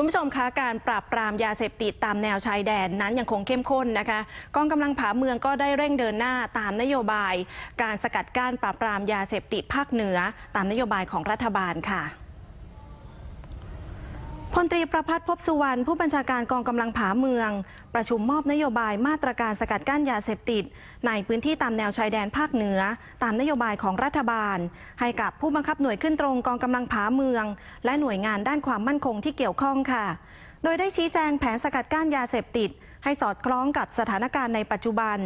คุณผู้ชมคะการปราบปรามยาเสพติดตามแนวชายแดนนั้นยังคงเข้มข้นนะคะกองกำลังผาเมืองก็ได้เร่งเดินหน้าตามนโยบาย การสกัดกั้นปราบปรามยาเสพติดภาคเหนือ ตามนโยบายของรัฐบาลค่ะ ลตรีประพัฒน์พบสุวรรณผู้บัญชาการกองกำลังผาเมือง ประชุมมอบนโยบายมาตรการสกัดกั้นยาเสพติด ในพื้นที่ตามแนวชายแดนภาคเหนือ ตามนโยบายของรัฐบาล ให้กับผู้บังคับหน่วยขึ้นตรงกองกำลังผาเมือง และหน่วยงานด้านความมั่นคงที่เกี่ยวข้องค่ะ โดยได้ชี้แจงแผนสกัดกั้นยาเสพติด ให้สอดคล้องกับสถานการณ์ในปัจจุบัน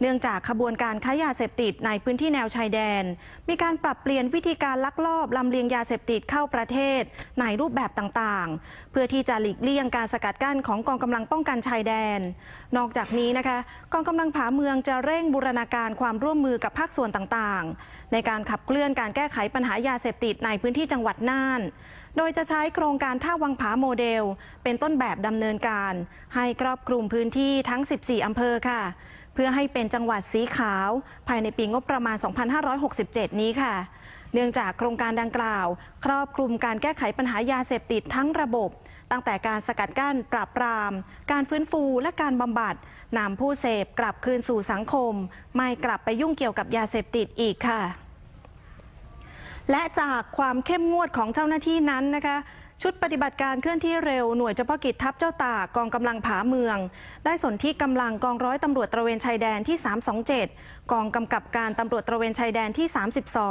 เนื่องจากขบวนการค้ายาเสพติดในพื้นที่แนวชายแดน มีการปรับเปลี่ยนวิธีการลักลอบลำเลียงยาเสพติดเข้าประเทศ ในรูปแบบต่างๆ เพื่อที่จะหลีกเลี่ยงการสกัดกั้นของกองกำลังป้องกันชายแดน นอกจากนี้นะคะ กองกำลังผาเมืองจะเร่งบูรณาการความร่วมมือกับภาคส่วนต่างๆ ในการขับเคลื่อนการแก้ไขปัญหายาเสพติดในพื้นที่จังหวัดน่านโดยจะใช้โครงการท่าวังผาโมเดล เป็นต้นแบบดำเนินการ ให้ครอบคลุมพื้นที่ทั้ง 14 อำเภอค่ะ เพื่อให้เป็นจังหวัดสีขาว ภายในปีงบประมาณ 2567 นี้ค่ะ เนื่องจากโครงการดังกล่าว ครอบคลุมการแก้ไขปัญหายาเสพติดทั้งระบบ ตั้งแต่การสกัดกั้นปราบปราม การฟื้นฟูและการบำบัดนำผู้เสพกลับคืนสู่สังคม ไม่กลับไปยุ่งเกี่ยวกับยาเสพติดอีกค่ะ และจากความเข้มงวดของเจ้าหน้าที่นั้นนะคะชุดปฏิบัติการเคลื่อนที่เร็วหน่วยเฉพาะกิจทัพเจ้าตากกองกำลังผาเมือง ได้สนที่กำลังกองร้อยตำรวจตระเวนชายแดนที่ 327 กองกำกับการตำรวจตระเวนชายแดนที่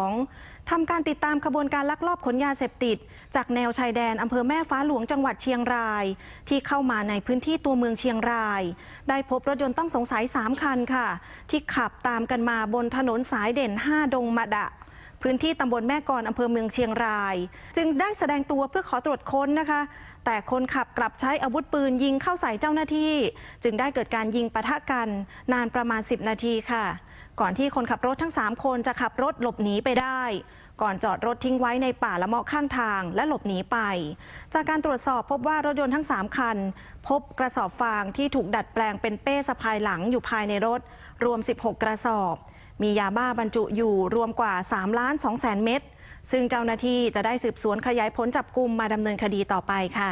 32ทำการติดตามขบวนการลักลอบขนยาเสพติด จากแนวชายแดนอำเภอแม่ฟ้าหลวงจังหวัดเชียงราย ที่เข้ามาในพื้นที่ตัวเมืองเชียงราย ได้พบรถยนต์ต้องสงสัย 3 คันค่ะ ที่ขับตามกันมาบนถนนสายเด่น 5 ดงมะดะ พื้นที่ตำบลแม่กลอำเภอเมืองเชียงราย จึงได้แสดงตัวเพื่อขอตรวจค้นนะคะ แต่คนขับกลับใช้อาวุธปืนยิงเข้าใส่เจ้าหน้าที่ จึงได้เกิดการยิงปะทะกัน นานประมาณ 10 นาทีค่ะ ก่อนที่คนขับรถทั้ง 3 คนจะขับรถหลบหนีไปได้ ก่อนจอดรถทิ้งไว้ในป่าละเมาะข้างทางและหลบหนีไป จากการตรวจสอบพบว่ารถยนต์ทั้ง 3 คัน พบกระสอบฟางที่ถูกดัดแปลงเป็นเป้สะพายหลังอยู่ภายในรถ รวม 16 กระสอบ มียาบ้าบรรจุอยู่รวมกว่า3ล้าน2แสนเม็ดซึ่งเจ้าหน้าที่จะได้สืบสวนขยายผลจับกลุ่มมาดำเนินคดีต่อไปค่ะ